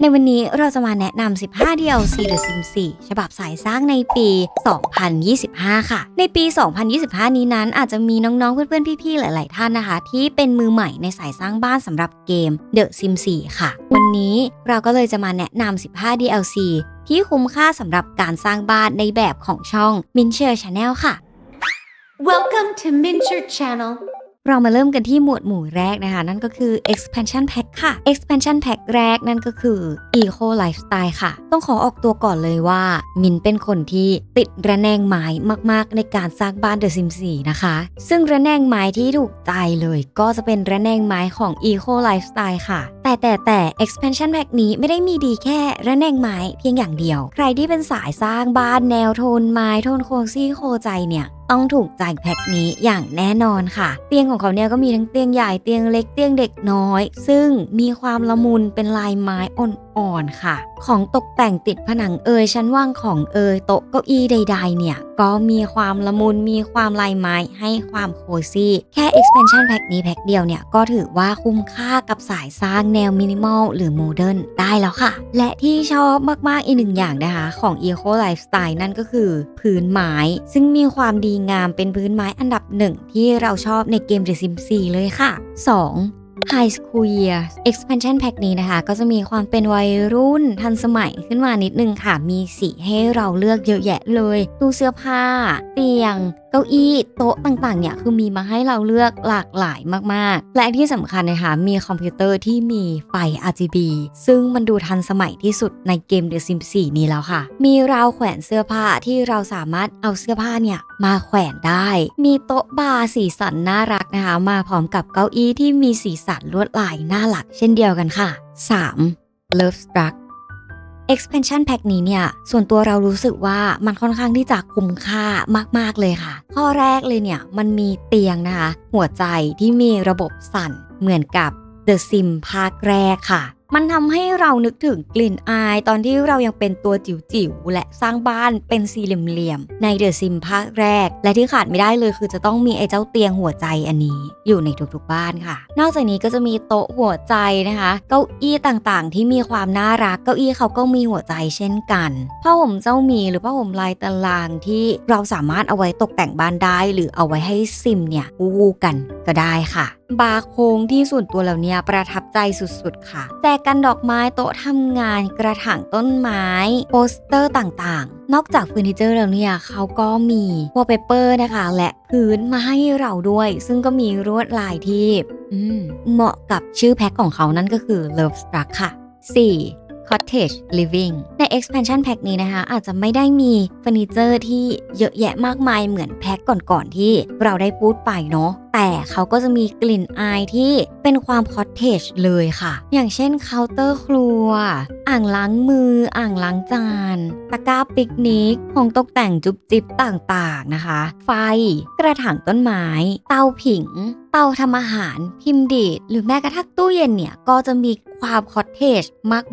ในวันนี้เราจะมาแนะนำ 15 DLC The Sims 4 ฉบับสายสร้างในปี 2025 ค่ะ ในปี 2025 นี้นั้นอาจจะมีน้องๆ เพื่อนๆ พี่ๆ หลายๆ ท่านนะคะ ที่เป็นมือใหม่ในสายสร้างบ้านสำหรับเกม The Sims 4 ค่ะ วันนี้เราก็เลยจะมาแนะนำ 15 DLC ที่คุ้มค่าสำหรับการสร้างบ้านในแบบของช่อง m i n c h e r Channel ค่ะ Welcome to Mincher Channel. เรามาเริ่มกันที่หมวดหมู่แรกนะคะ นั่นก็คือ expansion pack ค่ะ expansion pack แรกนั่นก็คือ eco lifestyle ค่ะ ต้องขอออกตัวก่อนเลยว่า มินเป็นคนที่ติดระแนงไม้มากๆ ในการสร้างบ้านเดอะซิมซี่นะคะ ซึ่งระแนงไม้ที่ถูกใจเลย ก็จะเป็นระแนงไม้ของ eco lifestyle ค่ะ แต่แต่แต่ expansion pack นี้ไม่ได้มีดีแค่ระแนงไม้เพียงอย่างเดียว ใครที่เป็นสายสร้างบ้านแนวโทนไม้โทนโคซี่โคใจเนี่ยต้องถูกใจแพ็คนี้อย่างแน่นอนค่ะ เตียงของเขาเนี่ยก็มีทั้งเตียงใหญ่เตียงเล็กเตียงเด็กน้อย ซึ่งมีความละมุนเป็นลายไม้อ่อน ๆค่ะ ของตกแต่งติดผนังเอยชั้นว่างของเอยโต๊ะเก้าอี้ใด ๆ เนี่ย ก็มีความละมุนมีความลายไม้ให้ความโคซี่ แค่ expansion pack นี้แพ็คเดียวเนี่ย ก็ถือว่าคุ้มค่ากับสายสร้างแนวมินิมอลหรือโมเดิร์นได้แล้วค่ะ และที่ชอบมาก ๆ อีกหนึ่งอย่างนะคะ ของ Eco Lifestyle นั่นก็คือ พื้นไม้ ซึ่งมีความดีงามเป็นพื้นไม้อันดับหนึ่งที่เราชอบในเกม The Sims 4เลยค่ะ 2. High School Year Expansion Pack นี้นะคะ ก็จะมีความเป็นวัยรุ่นทันสมัยขึ้นมานิดนึงค่ะ มีสีให้เราเลือกเยอะแยะเลย ตู้เสื้อผ้า เตียง เก้าอี้โต๊ะต่างๆเนี่ยคือมีมาให้เราเลือกหลากหลายมากๆ และที่สำคัญนะคะมีคอมพิวเตอร์ที่มีไฟ RGB ซึ่งมันดูทันสมัยที่สุดในเกม The Sims 4 นี้แล้วค่ะ มีราวแขวนเสื้อผ้าที่เราสามารถเอาเสื้อผ้าเนี่ยมาแขวนได้ มีโต๊ะบาร์สีสันน่ารักนะคะ มาพร้อมกับเก้าอี้ที่มีสีสันลวดลายน่ารัก เช่นเดียวกันค่ะ 3. Love Struck expansion pack นี้เนี่ย ส่วนตัวเรารู้สึกว่ามันค่อนข้างที่จะคุ้มค่ามาก ๆ เลยค่ะ ข้อแรกเลยเนี่ย มันมีเตียงนะคะ หัวใจที่มีระบบสั่นเหมือนกับ The Sim ภาคแรกค่ะ มันทำให้เรานึกถึงกลิ่นอายตอนที่เรายังเป็นตัวจิ๋วๆ และสร้างบ้านเป็นสี่เหลี่ยมๆ ใน The Sim ภาคแรก และที่ขาดไม่ได้เลยคือจะต้องมีไอ้เจ้าเตียงหัวใจอันนี้ อยู่ในทุกๆ บ้านค่ะ นอกจากนี้ก็จะมีโต๊ะหัวใจนะคะ เก้าอี้ต่างๆ ที่มีความน่ารัก เก้าอี้เขาก็มีหัวใจเช่นกัน ผ้าห่มเจ้ามีหรือผ้าห่มลายตารางที่เราสามารถเอาไว้ตกแต่งบ้านได้ หรือเอาไว้ให้ซิมเนี่ยวูกัน ก็ได้ค่ะ บาร์โค้งที่ส่วนตัวเราเนี่ยประทับใจสุดๆค่ะ แจกกันดอกไม้โต๊ะทำงานกระถางต้นไม้ โปสเตอร์ต่างๆ นอกจากเฟอร์นิเจอร์แล้วเนี่ยเขาก็มีวอลเปเปอร์นะคะ และพื้นมาให้เราด้วย ซึ่งก็มีลวดลายที่เหมาะกับชื่อแพ็คของเขานั่นก็คือ Love Struck ค่ะ 4. Cottage Living ใน expansion pack นี้นะคะ อาจจะไม่ได้มีเฟอร์นิเจอร์ที่เยอะแยะมากมายเหมือนแพ็คก่อนๆที่เราได้พูดไปเนาะ แต่เขาก็จะมีกลิ่นอายที่เป็นความคอ t เทจเลยค่ะ อย่างเช่นเคาน์เตอร์ครัว อ่างล้างมือ อ่างล้างจาน ตะกร้าปิกนิก ของตกแต่งจุบจิบต่างๆนะคะ ไฟ กระถางต้นไม้ เตาผิง เตาทำอาหาร พิมพ์ดีด หรือแม้กระทั่งตู้เย็นเนี่ย ก็จะมีความคอ t เทจ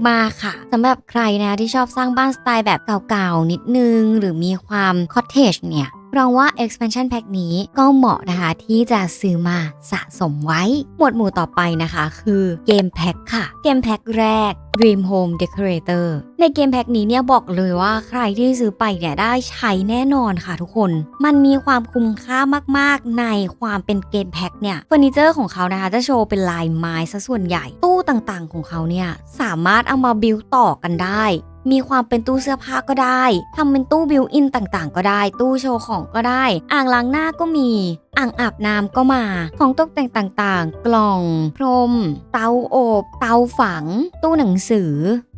มากๆค่ะสำหรับใครนะที่ชอบสร้างบ้านสไตล์แบบเก่าๆนิดนึง หรือมีความคอ t เทจเนี่ย เราว่า expansion pack นี้ก็เหมาะนะคะที่จะซื้อมาสะสมไว้ หมวดหมู่ต่อไปนะคะคือเกมแพ็คค่ะ เกมแพ็คแรก Dream Home Decorator ในเกมแพ็คนี้เนี่ยบอกเลยว่าใครที่ซื้อไปเนี่ยได้ใช้แน่นอนค่ะทุกคน มันมีความคุ้มค่ามากๆ ในความเป็นเกมแพ็คเนี่ยเฟอร์นิเจอร์ของเขานะคะ จะโชว์เป็นลายไม้ซะส่วนใหญ่ ตู้ต่างๆ ของเขาเนี่ยสามารถเอามาบิวต่อกันได้ มีความเป็นตู้เสื้อผ้าก็ได้ทำเป็นตู้บิวอินต่างๆ ก็ได้ ตู้โชว์ของก็ได้ อ่างล้างหน้าก็มีอ่างอาบน้ำก็มา ของตกแต่งต่างๆ กล่อง พรม เตาอบ เตาฝัง ตู้หนังสือ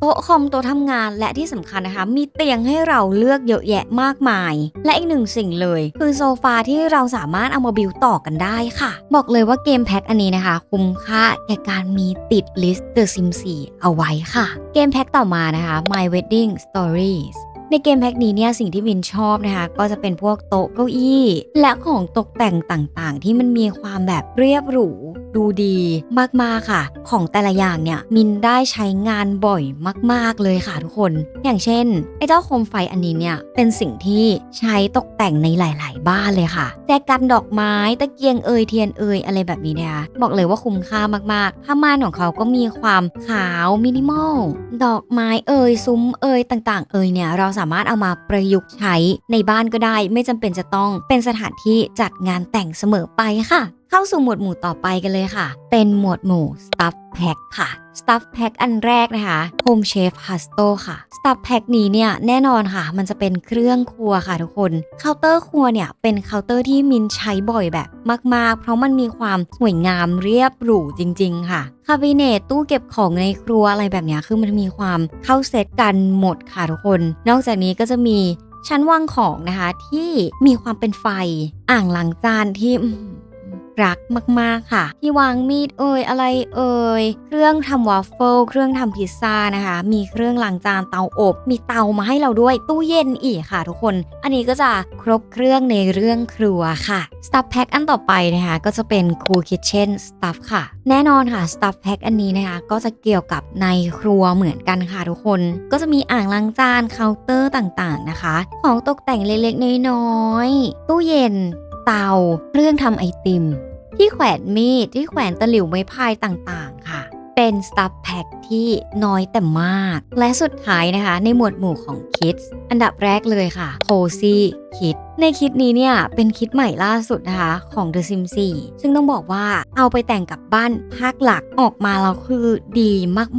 ต๊ะคอมโต๊ะทำงานและที่สำคัญนะคะ มีเตียงให้เราเลือกเยอะแยะมากมาย และอีกหนึ่งสิ่งเลย คือโซฟาที่เราสามารถเอามาบิวต่อกันได้ค่ะ บอกเลยว่าเกมแพ็คอันนี้นะคะ คุ้มค่าแก่การมีติดลิสต์ The Sims 4 เอาไว้ค่ะ เกมแพ็คต่อมานะคะ My Wedding Stories ในเกมแพ็กนี้เนี่ยสิ่งที่วินชอบนะคะก็จะเป็นพวกโต๊ะเก้าอี้ และของตกแต่งต่างๆ ที่มันมีความแบบเรียบหรู ดูดีมากๆค่ะ ของแต่ละอย่างเนี่ยมินได้ใช้งานบ่อยมาก ๆเลยค่ะทุกคน อย่างเช่นไอ้เจ้าโคมไฟอันนี้เนี่ยเป็นสิ่งที่ใช้ตกแต่งในหลาย ๆ บ้านเลยค่ะแจกันดอกไม้ตะเกียงเอยเทียนเอยอะไรแบบนี้นะคะบอกเลยว่าคุ้มค่ามากๆผ้าม่านของเขาก็มีความขาวมินิมอลดอกไม้เอยซุ้มเอยต่างๆ เอยเนี่ยเราสามารถเอามาประยุกต์ใช้ในบ้านก็ได้ ไม่จำเป็นจะต้องเป็นสถานที่จัดงานแต่งเสมอไปค่ะ เข้าสู่หมวดหมู่ต่อไปกันเลยค่ะ เป็นหมวดหมู่ Stuff Pack ค่ะ Stuff Pack อันแรกนะคะ Home Chef h u s t o ค่ะ Stuff Pack นี้เนี่ยแน่นอนค่ะ มันจะเป็นเครื่องครัวค่ะทุกคนเคาน์เตอร์ครัวเนี่ยเป็นเคาน์เตอร์ที่มินใช้บ่อยแบบมาก ๆ เพราะมันมีความสวยงามเรียบหรูจริง ๆ ค่ะคาบิเนตตู้เก็บของในครัวอะไรแบบนี้คือมันมีความเข้าเซตกันหมดค่ะทุกคน นอกจากนี้ก็จะมีชั้นวางของนะคะที่มีความเป็นไฟอ่างล้างจานที่ รักมากๆค่ะ ที่วางมีดเอ่ยอะไรเอ่ยเครื่องทำวาฟเฟิลเครื่องทำพิซซ่านะคะ มีเครื่องล้างจานเตาอบ มีเตามาให้เราด้วยตู้เย็นอีกค่ะทุกคน อันนี้ก็จะครบเครื่องในเรื่องครัวค่ะ Stuff Pack อันต่อไปนะคะก็จะเป็น Cool Kitchen Stuff ค่ะ แน่นอนค่ะ Stuff Pack อันนี้นะคะก็จะเกี่ยวกับในครัวเหมือนกันค่ะทุกคน ก็จะมีอ่างล้างจานเคาน์เตอร์ต่างๆนะคะ ของตกแต่งเล็กๆน้อยๆตู้เย็น เตา เครื่องทำไอติม ที่แขวนมีด ที่แขวนตะหลิวไม้พายต่างๆ ค่ะ เป็น Stuff Pack ที่น้อยแต่มาก และสุดท้ายนะคะ ในหมวดหมู่ของ Kids อันดับแรกเลยค่ะ Cozy Kit ในคิดนี้เนี่ยเป็นคิดใหม่ล่าสุดนะคะ ของ The Sims 4 ซึ่งต้องบอกว่าเอาไปแต่งกับบ้านภาคหลักออกมาแล้วคือดี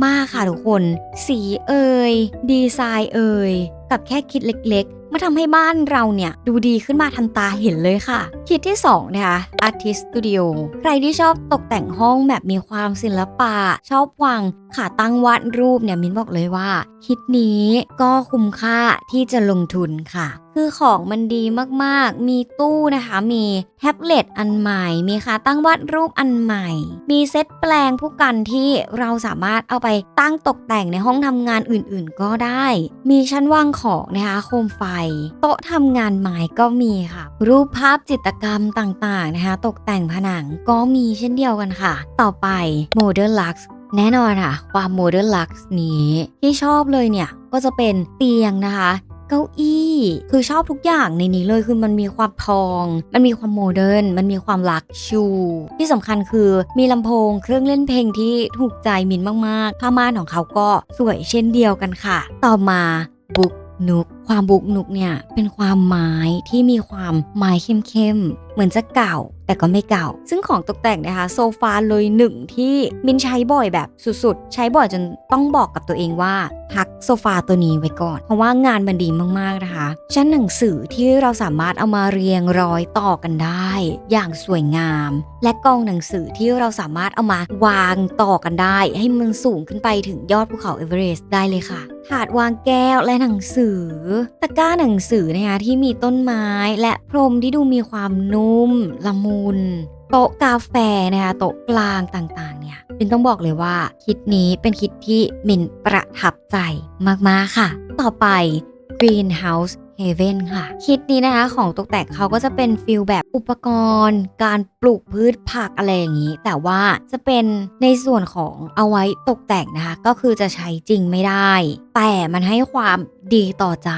มากๆค่ะทุกคน สีเอ่ยดีไซน์เอ่ยกับแค่คิดเล็ก มาทำให้บ้านเราเนี่ยดูดีขึ้นมาทันตาเห็นเลยค่ะ คิดที่2นะคะ Artist Studio ใครที่ชอบตกแต่งห้องแบบมีความศิลปะ ชอบวาง ขาตั้งวาดรูปเนี่ยมินบอกเลยว่า คิดนี้ก็คุ้มค่าที่จะลงทุนค่ะ คือของมันดีมากๆ มีตู้นะคะ มีแท็บเล็ตอันใหม่ มีขาตั้งวาดรูปอันใหม่ มีเซตแปลงผู้กันที่เราสามารถเอาไปตั้งตกแต่งในห้องทำงานอื่นๆ ก็ได้ มีชั้นวางของนะคะโคมไฟ โต๊ะทำงานไม้ก็มีค่ะ รูปภาพจิตรกรรมต่างๆนะคะ ตกแต่งผนังก็มีเช่นเดียวกันค่ะ ต่อไป Modern Lux แน่นอนค่ะ ความ Modern Lux นี้ที่ชอบเลยเนี่ย ก็จะเป็นเตียงนะคะเก้าอี้คือชอบทุกอย่างในนี้เลยคือมันมีความทอง มันมีความโมเดิร์นมันมีความลักชู ที่สำคัญคือมีลำโพงเครื่องเล่นเพลงที่ถูกใจมินมากๆผ้าม่านของเขาก็สวยเช่นเดียวกันค่ะ ต่อมาบุกนุก ความบุกนุกเนี่ยเป็นความไม้ที่มีความไม้เข้มๆเหมือนจะเก่าแต่ก็ไม่เก่า ซึ่งของตกแต่งนะคะโซฟาเลยหนึ่งที่มินใช้บ่อยแบบสุดๆ ใช้บ่อยจนต้องบอกกับตัวเองว่าพักโซฟาตัวนี้ไว้ก่อน เพราะว่างานมันดีมากๆนะคะชั้นหนังสือที่เราสามารถเอามาเรียงร้อยต่อกันได้ อย่างสวยงาม และกองหนังสือที่เราสามารถเอามาวางต่อกันได้ ให้มันสูงขึ้นไปถึงยอดภูเขาเอเวอเรสต์ได้เลยค่ะถาดวางแก้วและหนังสือตะกร้าหนังสือนะคะที่มีต้นไม้และพรมที่ดูมีความนุ่ม ละมุน โต๊ะกาแฟนะคะโต๊ะกลางต่างๆ เนี่ยมินต้องบอกเลยว่าคิดนี้เป็นคิดที่มินประทับใจมากๆค่ะ ต่อไป Greenhouse Haven ค่ะ คิดนี้นะคะของตกแต่งเขาก็จะเป็นฟิลแบบอุปกรณ์ การปลูกพืชผักอะไรอย่างนี้ แต่ว่าจะเป็นในส่วนของเอาไว้ตกแต่งนะคะ ก็คือจะใช้จริงไม่ได้ แต่มันให้ความดีต่อใจ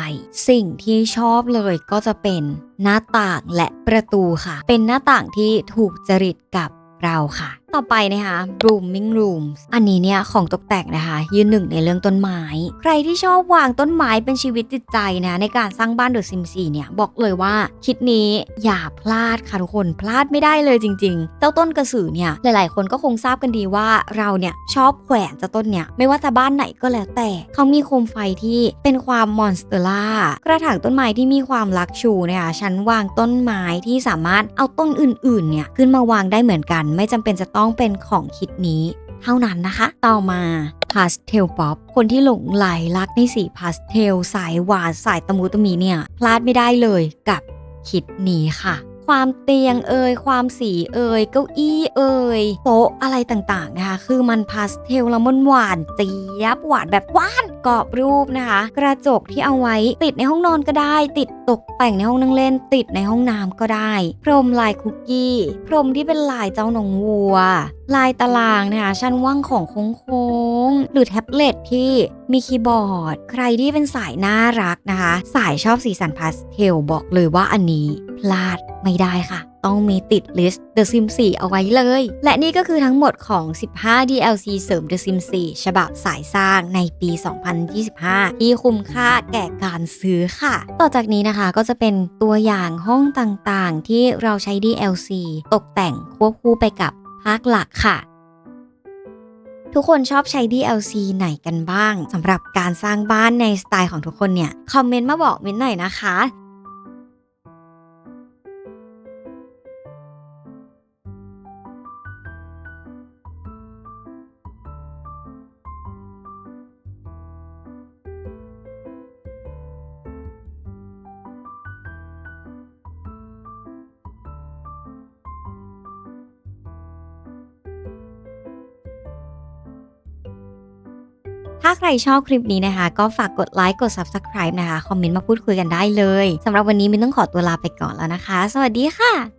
สิ่งที่ชอบเลยก็จะเป็นหน้าต่างและประตูค่ะ เป็นหน้าต่างที่ถูกจริตกับเราค่ะต่อไปนะคะ blooming rooms อันนี้เนี่ยของตกแต่งนะคะ ยืนหนึ่งในเรื่องต้นไม้ ใครที่ชอบวางต้นไม้เป็นชีวิตจิตใจนะในการสร้างบ้านเดอะซิมซีเนี่ยบอกเลยว่าคิดนี้อย่าพลาดค่ะทุกคนพลาดไม่ได้เลยจริง ๆ เจ้าต้นกระสือเนี่ยหลายๆ คนก็คงทราบกันดีว่าเราเนี่ยชอบแขวนเจ้าต้นเนี่ยไม่ว่าจะบ้านไหนก็แล้วแต่ เขามีโคมไฟที่เป็นความมอนสเตอร่ากระถางต้นไม้ที่มีความลักชูนะคะชั้นวางต้นไม้ที่สามารถเอาต้นอื่นๆเนี่ยขึ้นมาวางได้เหมือนกัน ไม่จำเป็นจะต้องเป็นของคิดนี้เท่านั้นนะคะ ต่อมาพาสเทลป๊อปคนที่หลงไหลรักในสีพาสเทล สายหวานสายตะมูตะมีเนี่ย พลาดไม่ได้เลยกับคิดนี้ค่ะ ความเตียงเอ่ยความสีเอ่ยเก้าอี้เอ่ยโต๊ะอะไรต่างๆนะคะ คือมันพาสเทลล้วมันหวานเจี๊ยบหวานแบบหวาน กรอบรูปนะคะ กระจกที่เอาไว้ติดในห้องนอนก็ได้ ติดตกแต่งในห้องนั่งเล่น ติดในห้องน้ำก็ได้ พรมลายคุกกี้ พรมที่เป็นลายเจ้าหนองวัว ลายตารางนะคะชั้นว่างของโค้งๆหรือแท็บเล็ตที่มีคีย์บอร์ด ใครที่เป็นสายน่ารักนะคะ สายชอบสีสันพาสเทลบอกเลยว่าอันนี้พลาดไม่ได้ค่ะ ต้องมีติดลิสต์ The Sims 4 เอาไว้เลย และนี่ก็คือทั้งหมดของ 15 DLC เสริม The Sims 4 ฉบับสายสร้างในปี 2025 ที่คุ้มค่าแก่การซื้อค่ะ ต่อจากนี้นะคะก็จะเป็นตัวอย่างห้องต่างๆ ที่เราใช้ DLC ตกแต่งควบคู่ไปกับภาคหลักค่ะทุกคนชอบใช้ DLC ไหนกันบ้างสำหรับการสร้างบ้านในสไตล์ของทุกคนเนี่ย คอมเมนต์มาบอกมินหน่อยนะคะ ถ้าใครชอบคลิปนี้นะคะ ก็ฝากกดไลค์กด Subscribe นะคะ คอมเมนต์มาพูดคุยกันได้เลยสำหรับวันนี้มินต้องขอตัวลาไปก่อนแล้วนะคะ สวัสดีค่ะ